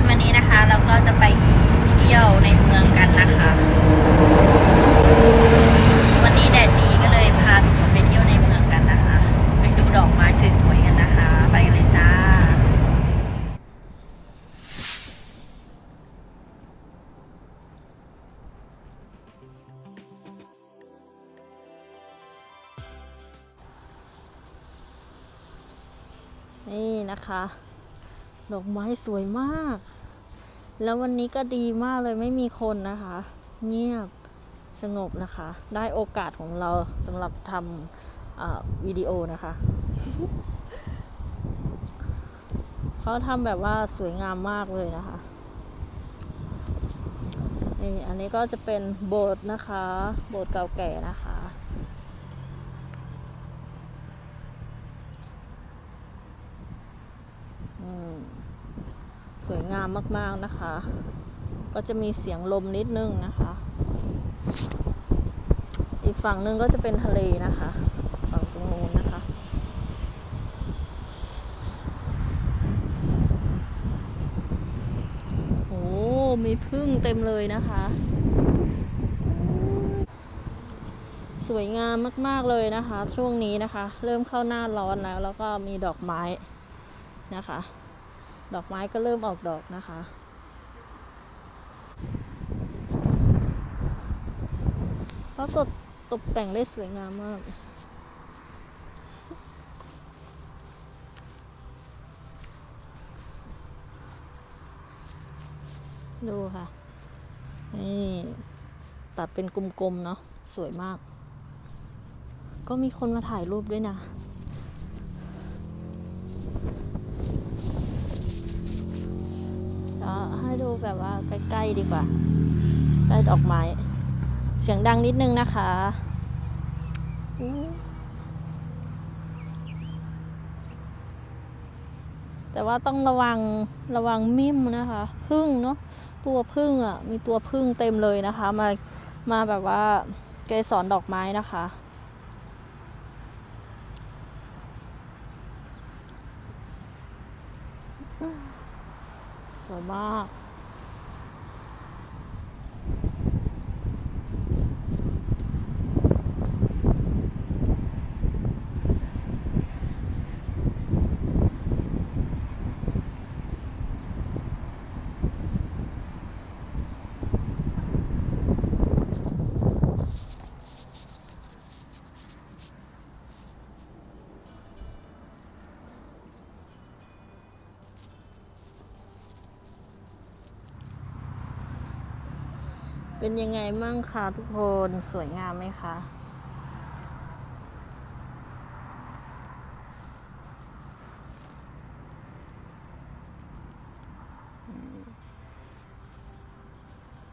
คนวันนี้นะคะ เราก็จะไปเที่ยวในเมืองกันนะคะ วันนี้แดดดีก็เลยพาทุกคนไปเที่ยวในเมืองกันนะคะ ไปดูดอกไม้สวยๆกันนะคะ ไปกันเลยจ้า นี่นะคะ ดอกไม้สวยมาก แล้ววันนี้ก็ดีมากเลยไม่มีคนนะคะ เงียบสงบนะคะ ได้โอกาสของเราสำหรับทำวิดีโอนะคะเขาทำแบบว่าสวยงามมากเลยนะคะนี่อันนี้ก็จะเป็นโบสถ์นะคะ โบสถ์เก่าแก่นะคะ อืมสวย งามมากๆนะคะ ก็จะมีเสียงลมนิดนึงนะคะ อีกฝั่งหนึงก็จะเป็นทะเลนะคะ ฝั่งตรงนู้นนะคะ โอ้มีพึ่งเต็มเลยนะคะ สวยงามมากๆเลยนะคะ ช่วงนี้นะคะ เริ่มเข้าหน้าร้อนแล้ว แล้วก็มีดอกไม้นะคะ ดอกไม้ก็เริ่มออกดอกนะคะก็ตกตกแต่งได้สวยงามมากดูค่ะ นี่ ตัดเป็นกลมๆ เนาะสวยมาก ก็มีคนมาถ่ายรูปด้วยนะ ก็ให้ดูแบบว่าใกล้ๆดีกว่าใกล้ดอกไม้ เสียงดังนิดนึงนะคะแต่ว่าต้องระวังระวังมิมนะคะพึ่งเนาะตัวพึ่งอะมีตัวพึ่งเต็มเลยนะคะ มามาแบบว่าเกสรดอกไม้นะคะ สว เป็นยังไงมั่งคะทุกคนสวยงามไหมคะ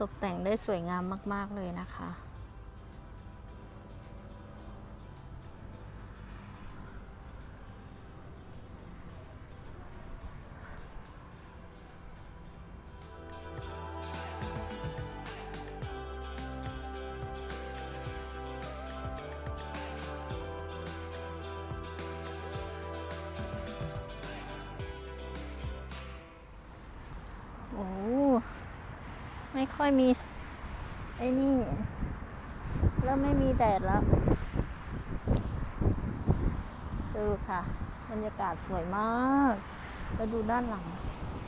ตกแต่งได้สวยงามมาก ๆ เลยนะคะ โอ้ไม่ค่อยมีไอ้นี่เริ่มไม่มีแดดแล้ว ดูค่ะ บรรยากาศสวยมากแล้วดูด้านหลัง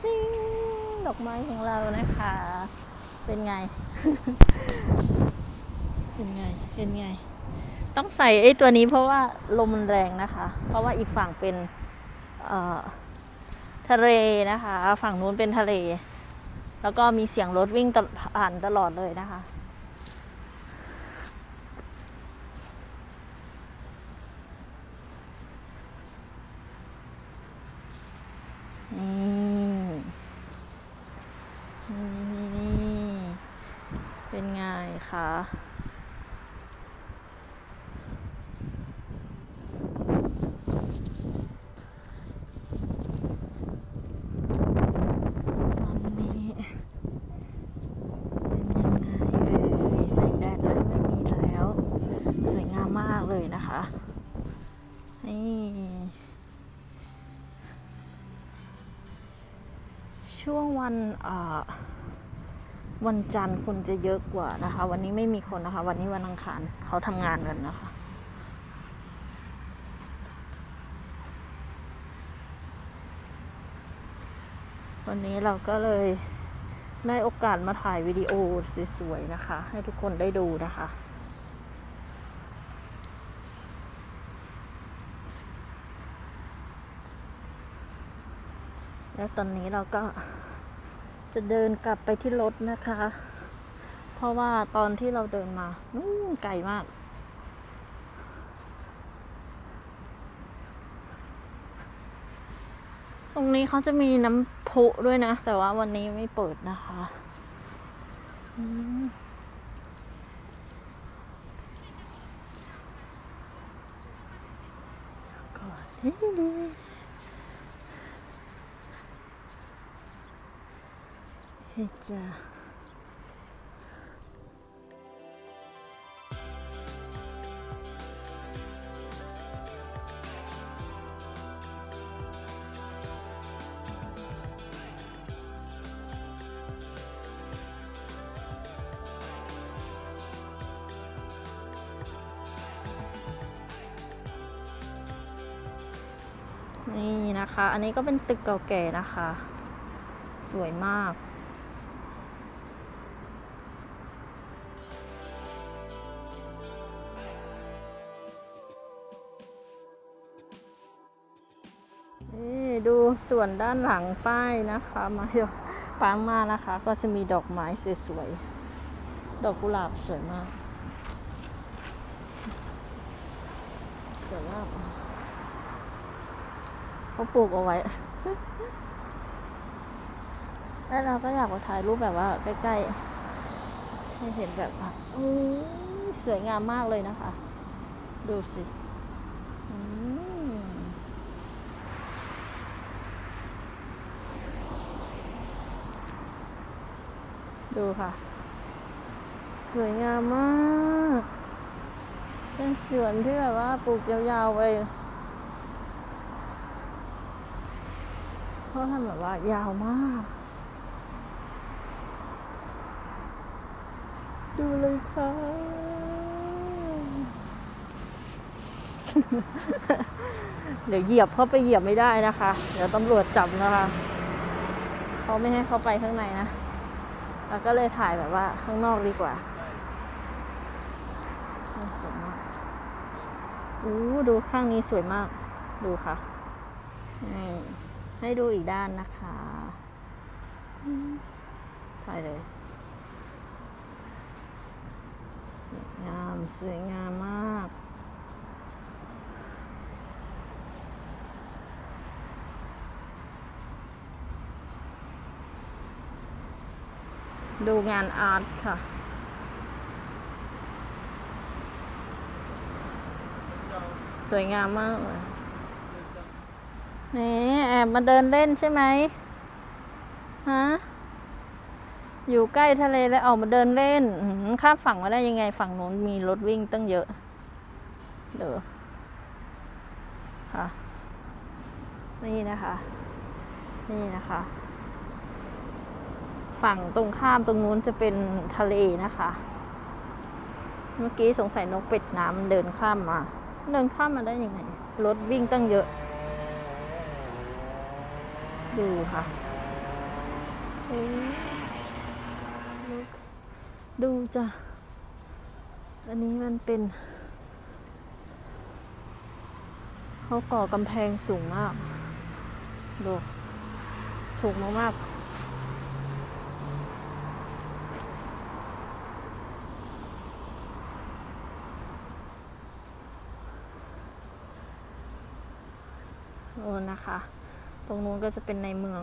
จิงดอกไม้ของเรานะคะ เป็นไง เป็นไง เป็นไง ต้องใส่ไอ้ตัวนี้เพราะว่าลมมันแรงนะคะ เพราะว่าอีกฝั่งเป็นทะเลนะคะ ฝั่งนู้นเป็นทะเล แล้วก็มีเสียงรถวิ่งตลผ่านตลอดเลยนะคะ นี่นี่นี่เป็นไงคะ ตอนนี้เป็นยังไงเอ่ยแสงแดดเริ่มไม่มีแล้ว สวยงามมากเลยนะคะ นี่ช่วงวันวันจันทร์คนจะเยอะกว่านะคะ วันนี้ไม่มีคนนะคะ วันนี้วันอังคารเขาทำงานกันนะคะวันนี้เราก็เลยได้โอกาสมาถ่ายวิดีโอสวยๆนะคะ ให้ทุกคนได้ดูนะคะ แล้วตอนนี้เราก็จะเดินกลับไปที่รถนะคะ เพราะว่าตอนที่เราเดินมานู่นไกลมาก ตรงนี้เขาจะมีน้ำพุด้วยนะ แต่ว่าวันนี้ไม่เปิดนะคะอืมก่อนให้ดู เฮ้ยจ้านี่นะคะ อันนี้ก็เป็นตึกเก่าแก่นะคะ สวยมาก ดูส่วนด้านหลังป้ายนะคะมาเดี๋ยวปางมานะคะ ก็จะมีดอกไม้สวยๆ ดอกกุหลาบสวยมาก สวยมากเขาปลูกเอาไว้ แล้วเราก็อยากมาถ่ายรูปแบบว่าใกล้ๆ ให้เห็นแบบว่าอุ้ยสวยงามมากเลยนะคะ ดูสิ ดูค่ะ สวยงามมาก เป็นสวนที่แบบว่าปลูกยาวๆไปเขาทำแบบว่ายาวมาก ดูเลยค่ะเดี๋ยวเหยียบเข้าไปเหยียบไม่ได้นะคะ เดี๋ยวตำรวจจับนะคะ เขาไม่ให้เข้าไปข้างในนะ เราก็เลยถ่ายแบบว่าข้างนอกดีกว่าสวยมากอู้ดูข้างนี้สวยมาก ดูค่ะ นี่ให้ดูอีกด้านนะคะ ถ่ายเลย สวยงาม สวยงามมาก ดูงานอาร์ตค่ะ สวยงามมากเลยนี่แอบมาเดินเล่นใช่ไหมฮะอยู่ใกล้ทะเลแล้วออกมาเดินเล่นข้ามฝั่งมาได้ยังไงฝั่งนู้นมีรถวิ่งตั้งเยอะเดี๋ยวค่ะ นี่นะคะ นี่นะคะ ฝั่งตรงข้ามตรงนู้นจะเป็นทะเลนะคะ เมื่อกี้สงสัยนกเป็ดน้ำเดินข้ามมา เดินข้ามมาได้ยังไง รถวิ่งตั้งเยอะ ดูค่ะ ดูจ้ะ อันนี้มันเป็นเขาก่อกำแพงสูงมาก ดู สูงมากๆ โอ้นะคะ ตรงนู้นก็จะเป็นในเมือง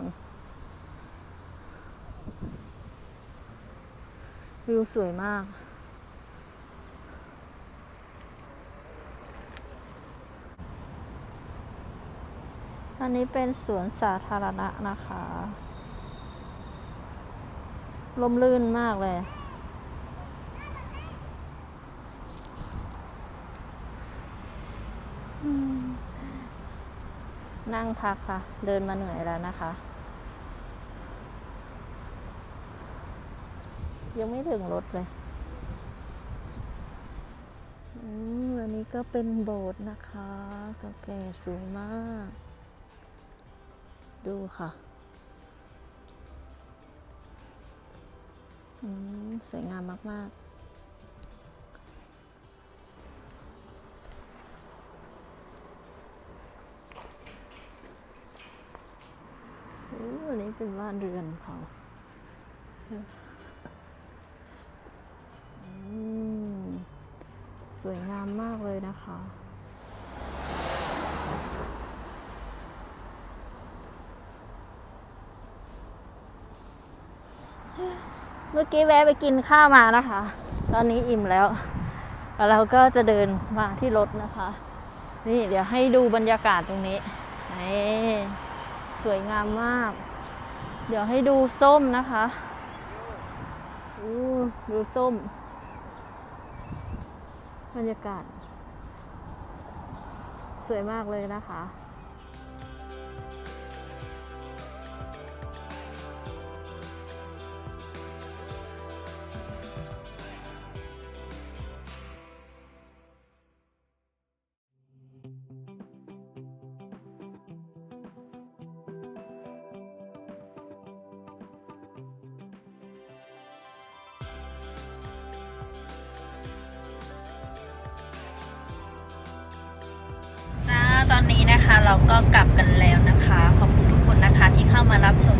วิวสวยมาก อันนี้เป็นสวนสาธารณะนะคะ ลมลื่นมากเลย นั่งพักค่ะ เดินมาเหนื่อยแล้วนะคะ ยังไม่ถึงรถเลยอันนี้ก็เป็นโบสถ์นะคะเก่าแก่สวยมาก ดูค่ะสวยงามมาก ๆ เป็นบ้านเรือนเขาสวยงามมากเลยนะคะเมื่อกี้แวะไปกินข้าวมานะคะ ตอนนี้อิ่มแล้ว แล้วเราก็จะเดินมาที่รถนะคะ นี่เดี๋ยวให้ดูบรรยากาศตรงนี้นี่สวยงามมาก เดี๋ยวให้ดูส้มนะคะดูส้ม บรรยากาศ สวยมากเลยนะคะ ตอนนี้นะคะ เราก็กลับกันแล้วนะคะ ขอบคุณทุกคนนะคะที่เข้ามารับชม